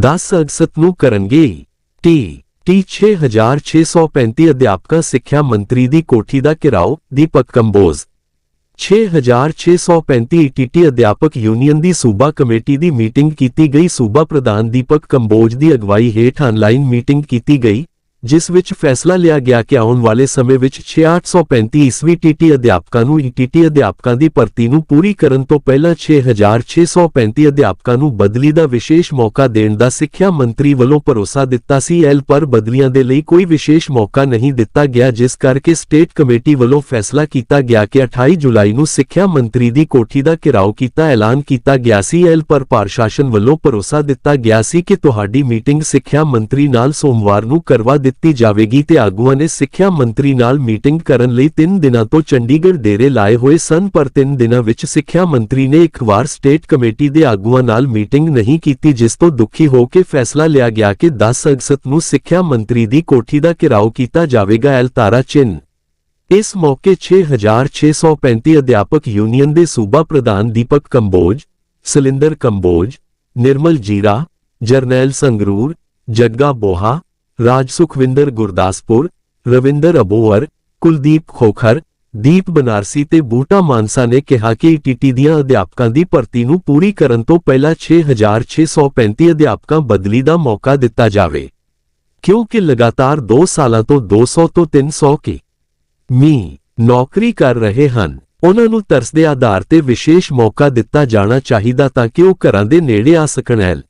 10 ਅਗਸਤ ਨੂੰ ਕਰਨਗੇ T T 6635 ਅਧਿਆਪਕਾਂ ਸਿੱਖਿਆ ਮੰਤਰੀ ਦੀ ਕੋਠੀ ਦਾ ਘਿਰਾਓ, ਦੀਪਕ ਕੰਬੋਜ। 6635 ਈਟੀਟੀ ਅਧਿਆਪਕ ਯੂਨੀਅਨ ਦੀ ਸੂਬਾ ਕਮੇਟੀ ਦੀ ਮੀਟਿੰਗ ਕੀਤੀ ਗਈ। ਸੂਬਾ ਪ੍ਰਧਾਨ ਦੀਪਕ ਕੰਬੋਜ ਦੀ ਅਗਵਾਈ ਹੇਠ ਆਨਲਾਈਨ ਮੀਟਿੰਗ ਕੀਤੀ ਗਈ। ਜਿਸ ਵਿੱਚ ਫੈਸਲਾ ਲਿਆ ਗਿਆ ਕਿ ਆਉਣ ਵਾਲੇ ਸਮੇਂ ਵਿੱਚ 6835 ਈਸਵੀ ਟੀਟੀ ਅਧਿਆਪਕਾਂ ਨੂੰ ਟੀਟੀ ਅਧਿਆਪਕਾਂ ਦੀ ਭਰਤੀ ਨੂੰ ਪੂਰੀ ਕਰਨ ਤੋਂ ਪਹਿਲਾਂ 6635 ਅਧਿਆਪਕਾਂ ਨੂੰ ਬਦਲੀ ਦਾ ਵਿਸ਼ੇਸ਼ ਮੌਕਾ ਦੇਣ ਦਾ ਸਿੱਖਿਆ ਮੰਤਰੀ ਵੱਲੋਂ ਭਰੋਸਾ ਦਿੱਤਾ ਸੀ ਐਲ ਪਰ ਬਦਲੀਆਂ ਦੇ ਲਈ ਕੋਈ ਵਿਸ਼ੇਸ਼ ਮੌਕਾ ਨਹੀਂ ਦਿੱਤਾ ਗਿਆ, ਜਿਸ ਕਰਕੇ ਸਟੇਟ ਕਮੇਟੀ ਵੱਲੋਂ ਫੈਸਲਾ ਕੀਤਾ ਗਿਆ ਕਿ 28 ਜੁਲਾਈ ਨੂੰ ਸਿੱਖਿਆ ਮੰਤਰੀ ਦੀ ਕੋਠੀ ਦਾ ਘਿਰਾਓ ਕੀਤਾ, ਐਲਾਨ ਕੀਤਾ ਗਿਆ ਸੀ। ਐਲ ਪਰ ਪ੍ਰਸ਼ਾਸਨ ਵੱਲੋਂ ਭਰੋਸਾ ਦਿੱਤਾ ਗਿਆ ਸੀ ਕਿ ਤੁਹਾਡੀ ਮੀਟਿੰਗ ਸਿੱਖਿਆ ਮੰਤਰੀ ਨਾਲ ਸੋਮਵਾਰ ਨੂੰ ਕਰਵਾ ਦਿੱਤੀ ਜਾਵੇਗੀ ਤੇ ਆਗੂਆਂ ਨੇ ਸਿੱਖਿਆ ਮੰਤਰੀ ਨਾਲ ਮੀਟਿੰਗ ਕਰਨ ਲਈ 3 ਦਿਨਾਂ ਤੋਂ ਚੰਡੀਗੜ੍ਹ ਡੇਰੇ ਲਾਏ ਹੋਏ ਸਨ, ਪਰ 3 ਦਿਨਾਂ ਵਿੱਚ ਸਿੱਖਿਆ ਮੰਤਰੀ ਨੇ ਇੱਕ ਵਾਰ ਸਟੇਟ ਕਮੇਟੀ ਦੇ ਆਗੂਆਂ ਨਾਲ ਮੀਟਿੰਗ ਨਹੀਂ ਕੀਤੀ, ਜਿਸ ਤੋਂ ਦੁਖੀ ਹੋ ਕੇ ਫੈਸਲਾ ਲਿਆ ਗਿਆ ਕਿ 10 ਅਗਸਤ ਨੂੰ ਸਿੱਖਿਆ ਮੰਤਰੀ ਦੀ ਕੋਠੀ ਦਾ ਘਿਰਾਓ ਕੀਤਾ ਜਾਵੇਗਾ। ਐਲਤਾਰਾ ਚਿੰਨ ਇਸ ਮੌਕੇ 6635 ਅਧਿਆਪਕ ਯੂਨੀਅਨ ਦੇ ਸੂਬਾ ਪ੍ਰਧਾਨ ਦੀਪਕ ਕੰਬੋਜ, ਸਲਿੰਦਰ ਕੰਬੋਜ, ਨਿਰਮਲ ਜੀਰਾ, ਜਰਨੈਲ ਸੰਗਰੂਰ, ਜੱਗਾ ਬੋਹਾ ਰਾਜ ਸੁਖਵਿੰਦਰ ਗੁਰਦਾਸਪੁਰ, ਰਵਿੰਦਰ ਅਬੋਵਰ ਕੁਲਦੀਪ ਖੋਖਰ, ਦੀਪ ਬਨਾਰਸੀ ਤੇ ਬੂਟਾ ਮਾਨਸਾ ਨੇ ਕਿਹਾ ਕਿ ਟੀਟੀ ਦੀਆਂ ਅਧਿਆਪਕਾਂ ਦੀ ਭਰਤੀ ਨੂੰ ਪੂਰੀ ਕਰਨ ਤੋਂ ਪਹਿਲਾਂ 6635 ਅਧਿਆਪਕਾਂ ਬਦਲੀ ਦਾ ਮੌਕਾ ਦਿੱਤਾ ਜਾਵੇ। ਕਿਉਂਕਿ ਲਗਾਤਾਰ 2 ਸਾਲਾਂ ਤੋਂ 200 ਤੋਂ 300 ਕੇ ਮੀ ਨੌਕਰੀ ਕਰ ਰਹੇ ਹਨ, ਉਹਨਾਂ ਨੂੰ ਤਰਸ ਦੇ ਆਧਾਰ ਤੇ ਵਿਸ਼ੇਸ਼ ਮੌਕਾ ਦਿੱਤਾ ਜਾਣਾ ਚਾਹੀਦਾ ਤਾਂ ਕਿ ਉਹ ਘਰਾਂ ਦੇ ਨੇੜੇ ਆ ਸਕਣ। ਐਲ